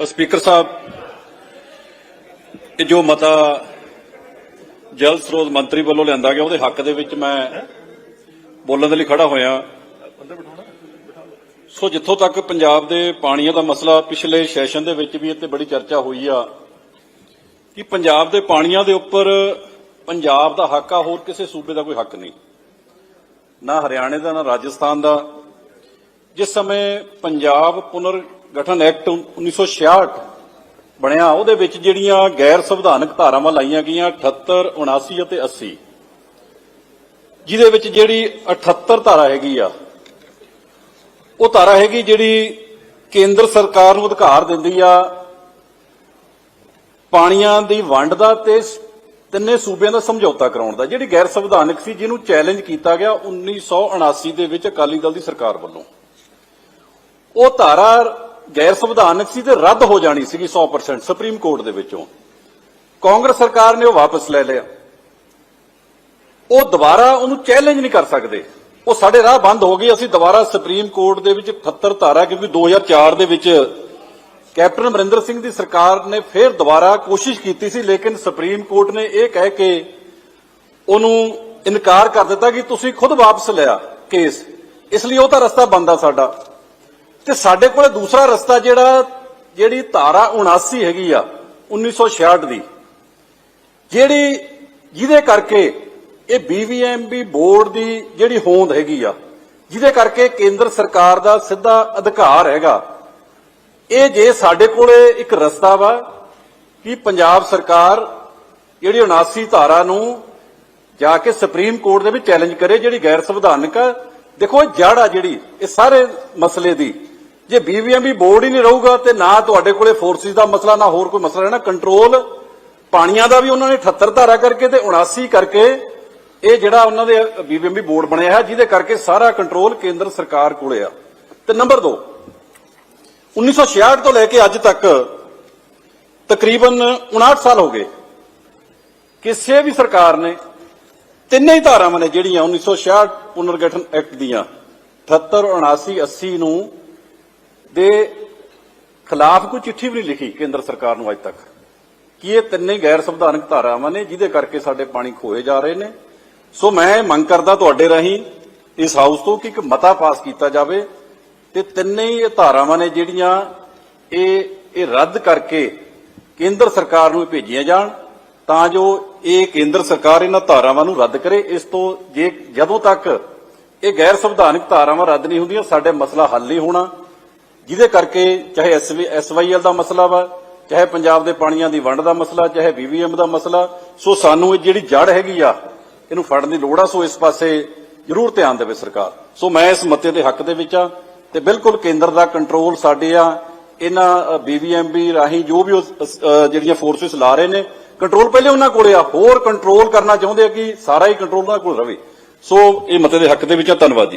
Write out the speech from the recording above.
Speaker ਸਾਹਿਬ, ਇਹ ਜੋ ਮਤਾ ਜਲ ਸਰੋਤ ਮੰਤਰੀ ਵੱਲੋਂ ਲਿਆਂਦਾ ਗਿਆ, ਉਹਦੇ ਹੱਕ ਦੇ ਵਿੱਚ ਮੈਂ ਬੋਲਣ ਦੇ ਲਈ ਖੜਾ ਹੋਇਆ। ਸੋ ਜਿੱਥੋਂ ਤੱਕ ਪੰਜਾਬ ਦੇ ਪਾਣੀਆਂ ਦਾ ਮਸਲਾ ਪਿਛਲੇ ਸੈਸ਼ਨ ਦੇ ਵਿੱਚ ਵੀ ਇੱਥੇ ਬੜੀ ਚਰਚਾ ਹੋਈ ਆ, ਕਿ ਪੰਜਾਬ ਦੇ ਪਾਣੀਆਂ ਦੇ ਉੱਪਰ ਪੰਜਾਬ ਦਾ ਹੱਕ ਆ, ਹੋਰ ਕਿਸੇ ਸੂਬੇ ਦਾ ਕੋਈ ਹੱਕ ਨਹੀਂ। ਨਾ ਹਰਿਆਣੇ ਦਾ, ਨਾ ਰਾਜਸਥਾਨ ਦਾ। ਜਿਸ ਸਮੇਂ ਪੰਜਾਬ ਪੁਨਰ ਗਠਨ ਐਕਟ 1966 ਬਣਿਆ, ਉਹਦੇ ਵਿੱਚ ਜਿਹੜੀਆਂ ਗੈਰ ਸੰਵਿਧਾਨਕ ਧਾਰਾਵਾਂ ਲਾਈਆਂ ਗਈਆਂ 78 79 ਅਤੇ 80 ਜਿਹਦੇ ਵਿੱਚ ਜਿਹੜੀ 78 ਧਾਰਾ ਹੈਗੀ ਆ, ਉਹ ਧਾਰਾ ਹੈਗੀ ਜਿਹੜੀ ਕੇਂਦਰ ਸਰਕਾਰ ਨੂੰ ਅਧਿਕਾਰ ਦਿੰਦੀ ਆ, ਪਾਣੀਆਂ ਦੀ ਵੰਡ ਦਾ ਤੇ ਤਿੰਨੇ ਸੂਬਿਆਂ ਦਾ ਸਮਝੌਤਾ ਕਰਾਉਣ ਦਾ, ਜਿਹੜੀ ਗੈਰ ਸੰਵਿਧਾਨਕ ਸੀ, ਜਿਹਨੂੰ ਚੈਲੰਜ ਕੀਤਾ ਗਿਆ 1979 ਦੇ ਵਿੱਚ ਅਕਾਲੀ ਦਲ ਦੀ ਸਰਕਾਰ ਵੱਲੋਂ। ਉਹ ਧਾਰਾ ਗੈਰ ਸੰਵਿਧਾਨਕ ਸੀ ਤੇ ਰੱਦ ਹੋ ਜਾਣੀ ਸੀਗੀ 100% ਸੁਪਰੀਮ ਕੋਰਟ ਦੇ ਵਿੱਚੋਂ। ਕਾਂਗਰਸ ਸਰਕਾਰ ਨੇ ਉਹ ਵਾਪਸ ਲੈ ਲਿਆ। ਉਹ ਦੁਬਾਰਾ ਉਹਨੂੰ ਚੈਲੰਜ ਨਹੀਂ ਕਰ ਸਕਦੇ। ਉਹ ਸਾਡੇ ਰਾਹ ਬੰਦ ਹੋ ਗਈ, ਅਸੀਂ ਦੁਬਾਰਾ ਸੁਪਰੀਮ ਕੋਰਟ ਦੇ ਵਿੱਚ 78 ਧਾਰਾ, ਕਿਉਂਕਿ 2004 ਦੇ ਵਿੱਚ ਕੈਪਟਨ ਅਮਰਿੰਦਰ ਸਿੰਘ ਦੀ ਸਰਕਾਰ ਨੇ ਫਿਰ ਦੁਬਾਰਾ ਕੋਸ਼ਿਸ਼ ਕੀਤੀ ਸੀ, ਲੇਕਿਨ ਸੁਪਰੀਮ ਕੋਰਟ ਨੇ ਇਹ ਕਹਿ ਕੇ ਉਹਨੂੰ ਇਨਕਾਰ ਕਰ ਦਿੱਤਾ ਕਿ ਤੁਸੀਂ ਖੁਦ ਵਾਪਸ ਲਿਆ ਕੇਸ। ਇਸ ਲਈ ਉਹ ਤਾਂ ਰਸਤਾ ਬੰਦ ਆ ਸਾਡਾ। ਤੇ ਸਾਡੇ ਕੋਲੇ ਦੂਸਰਾ ਰਸਤਾ ਜਿਹੜਾ, ਜਿਹੜੀ ਧਾਰਾ 79 ਹੈਗੀ ਆ 1966 ਦੀ। ਜਿਹੜੀ, ਜਿਹਦੇ ਕਰਕੇ ਇਹ ਬੀਵੀਐਮਬੀ ਬੋਰਡ ਦੀ ਜਿਹੜੀ ਹੋਂਦ ਹੈਗੀ ਆ, ਜਿਹਦੇ ਕਰਕੇ ਕੇਂਦਰ ਸਰਕਾਰ ਦਾ ਸਿੱਧਾ ਅਧਿਕਾਰ ਹੈਗਾ। ਇਹ ਜੇ ਸਾਡੇ ਕੋਲੇ ਇੱਕ ਰਸਤਾ ਵਾ ਕਿ ਪੰਜਾਬ ਸਰਕਾਰ ਜਿਹੜੀ 79 ਧਾਰਾ ਨੂੰ ਜਾ ਕੇ ਸੁਪਰੀਮ ਕੋਰਟ ਦੇ ਵਿੱਚ ਚੈਲੰਜ ਕਰੇ, ਜਿਹੜੀ ਗੈਰ ਸੰਵਿਧਾਨਕ ਆ, ਦੇਖੋ ਇਹ ਜੜ ਆ ਜਿਹੜੀ, ਇਹ ਸਾਰੇ ਮਸਲੇ ਦੀ। ਜੇ ਬੀਵੀਐਮਬੀ ਬੋਰਡ ਹੀ ਨਹੀਂ ਰਹੂਗਾ ਤੇ ਨਾ ਤੁਹਾਡੇ ਕੋਲੇ ਫੋਰਸਿਸ ਦਾ ਮਸਲਾ, ਨਾ ਹੋਰ ਕੋਈ ਮਸਲਾ ਰਹਿਣਾ। ਕੰਟਰੋਲ ਪਾਣੀਆਂ ਦਾ ਵੀ ਉਹਨਾਂ ਨੇ 78 ਧਾਰਾ ਕਰਕੇ ਤੇ 79 ਕਰਕੇ ਇਹ ਜਿਹੜਾ ਉਹਨਾਂ ਦੇ ਬੀਬੀਐਮਬੀ ਬੋਰਡ ਬਣਿਆ ਹੈ, ਜਿਹਦੇ ਕਰਕੇ ਸਾਰਾ ਕੰਟਰੋਲ ਕੇਂਦਰ ਸਰਕਾਰ ਕੋਲੇ ਆ। ਤੇ ਨੰਬਰ 2 1966 ਤੋਂ ਲੈ ਕੇ ਅੱਜ ਤੱਕ ਤਕਰੀਬਨ 59 ਸਾਲ ਹੋ ਗਏ। ਕਿਸੇ ਵੀ ਸਰਕਾਰ ਨੇ ਤਿੰਨੇ ਹੀ ਧਾਰਾਵਾਂ ਨੇ ਜਿਹੜੀਆਂ 1966 ਪੁਨਰਗਠਨ ਐਕਟ ਦੀਆਂ 78 79 80 ਨੂੰ ਦੇ ਖਿਲਾਫ ਕੋਈ ਚਿੱਠੀ ਵੀ ਨਹੀਂ ਲਿਖੀ ਕੇਂਦਰ ਸਰਕਾਰ ਨੂੰ ਅੱਜ ਤੱਕ। ਕਿ ਇਹ ਤਿੰਨੇ ਗੈਰ ਸੰਵਿਧਾਨਕ ਧਾਰਾਵਾਂ ਨੇ ਜਿਹਦੇ ਕਰਕੇ ਸਾਡੇ ਪਾਣੀ ਖੋਏ ਜਾ ਰਹੇ ਨੇ? ਸੋ ਮੈਂ ਮੰਗ ਕਰਦਾ ਤੁਹਾਡੇ ਰਾਹੀਂ ਇਸ ਹਾਊਸ ਤੋਂ ਕਿ ਇੱਕ ਮਤਾ ਪਾਸ ਕੀਤਾ ਜਾਵੇ ਤੇ ਤਿੰਨੇ ਹੀ ਇਹ ਧਾਰਾਵਾਂ ਨੇ ਜਿਹੜੀਆਂ ਇਹ ਇਹ ਰੱਦ ਕਰਕੇ ਕੇਂਦਰ ਸਰਕਾਰ ਨੂੰ ਭੇਜੀਆਂ ਜਾਣ ਤਾਂ ਜੋ ਇਹ ਕੇਂਦਰ ਸਰਕਾਰ ਇਹਨਾਂ ਧਾਰਾਵਾਂ ਨੂੰ ਰੱਦ ਕਰੇ। ਇਸ ਤੋਂ ਜੇ ਜਦੋਂ ਤੱਕ ਇਹ ਗੈਰ ਸੰਵਿਧਾਨਕ ਧਾਰਾਵਾਂ ਰੱਦ ਨਹੀਂ ਹੁੰਦੀਆਂ, ਸਾਡੇ ਮਸਲਾ ਹੱਲ ਨਹੀਂ ਹੋਣਾ। ਜਿਹਦੇ ਕਰਕੇ ਚਾਹੇ ਐਸਵਾਈਐਲ ਦਾ ਮਸਲਾ ਵਾ, ਚਾਹੇ ਪੰਜਾਬ ਦੇ ਪਾਣੀਆਂ ਦੀ ਵੰਡ ਦਾ ਮਸਲਾ, ਚਾਹੇ ਬੀਵੀਐਮ ਦਾ ਮਸਲਾ, ਸੋ ਸਾਨੂੰ ਇਹ ਜਿਹੜੀ ਜੜ ਹੈਗੀ ਆ, ਇਹਨੂੰ ਫੜਨ ਦੀ ਲੋੜ ਆ, ਸੋ ਇਸ ਪਾਸੇ ਜ਼ਰੂਰ ਧਿਆਨ ਦੇਵੇ ਸਰਕਾਰ। ਸੋ ਮੈਂ ਇਸ ਮਤੇ ਦੇ ਹੱਕ ਦੇ ਵਿੱਚ ਆ, ਤੇ ਬਿਲਕੁਲ ਕੇਂਦਰ ਦਾ ਕੰਟਰੋਲ ਸਾਡੇ ਆ, ਇਹਨਾਂ ਬੀਵੀਐਮਬੀ ਰਾਹੀਂ ਜੋ ਵੀ ਜਿਹੜੀਆਂ ਫੋਰਸਸ ਲਾ ਰਹੇ ਨੇ, ਕੰਟਰੋਲ ਪਹਿਲੇ ਉਹਨਾਂ ਕੋਲੇ ਆ, ਹੋਰ ਕੰਟਰੋਲ ਕਰਨਾ ਚਾਹੁੰਦੇ ਆ ਕਿ ਸਾਰਾ ਹੀ ਕੰਟਰੋਲ ਉਹਨਾਂ ਕੋਲ ਰਵੇ ਸੋ ਇਹ ਮਤੇ ਦੇ ਹੱਕ ਦੇ ਵਿੱਚ ਆ, ਧੰਨਵਾਦ ਜੀ।